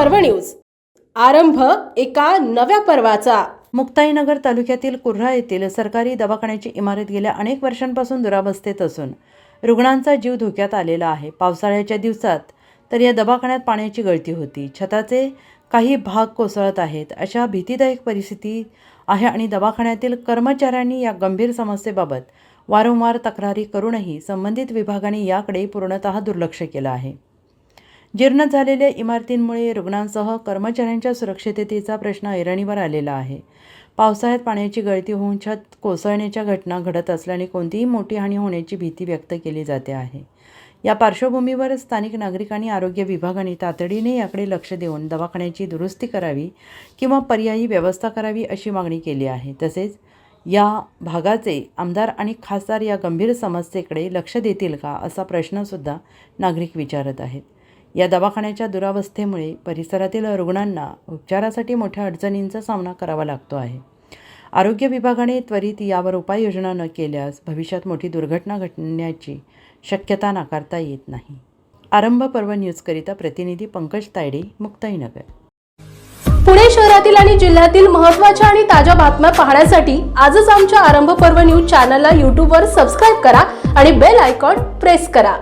पर्व न्यूज. आरंभ एका नव्या पर्वाचा. मुक्ताईनगर तालुक्यातील कुर्हा येथील सरकारी दवाखान्याची इमारत गेल्या अनेक वर्षांपासून दुरावस्थेत असून रुग्णांचा जीव धोक्यात आलेला आहे. पावसाळ्याच्या दिवसात तर या दवाखान्यात पाण्याची गळती होती. छताचे काही भाग कोसळत आहेत. अशा भीतीदायक परिस्थिती आहे आणि दवाखान्यातील कर्मचाऱ्यांनी या गंभीर समस्येबाबत वारंवार तक्रारी करूनही संबंधित विभागाने याकडे पूर्णतः दुर्लक्ष केलं आहे. जीर्ण झालेल्या इमारतींमुळे रुग्णांसह कर्मचाऱ्यांच्या सुरक्षिततेचा प्रश्न ऐरणीवर आलेला आहे. पावसाळ्यात पाण्याची गळती होऊन छत कोसळण्याच्या घटना घडत असल्याने कोणतीही मोठी हानी होण्याची भीती व्यक्त केली जाते आहे. या पार्श्वभूमीवर स्थानिक नागरिकांनी आरोग्य विभागाने तातडीने याकडे लक्ष देऊन दवाखान्याची दुरुस्ती करावी किंवा पर्यायी व्यवस्था करावी अशी मागणी केली आहे. तसेच या भागाचे आमदार आणि खासदार या गंभीर समस्येकडे लक्ष देतील का असा प्रश्नसुद्धा नागरिक विचारत आहेत. या दवाखान्याच्या दुरावस्थेमुळे परिसरातील रुग्णांना उपचारासाठी मोठ्या अडचणींचा सामना करावा लागतो आहे. आरोग्य विभागाने त्वरित यावर उपाययोजना न केल्यास भविष्यात मोठी दुर्घटना घडण्याची शक्यता नाकारता येत नाही. आरंभ पर्व न्यूजकरिता प्रतिनिधी पंकज तायडे मुक्ताईनगर. पुणे शहरातील आणि जिल्ह्यातील महत्त्वाच्या आणि ताज्या बातम्या पाहण्यासाठी आजच आमच्या आरंभ पर्व न्यूज चॅनलला यूट्यूबवर सबस्क्राईब करा आणि बेल आयकॉन प्रेस करा.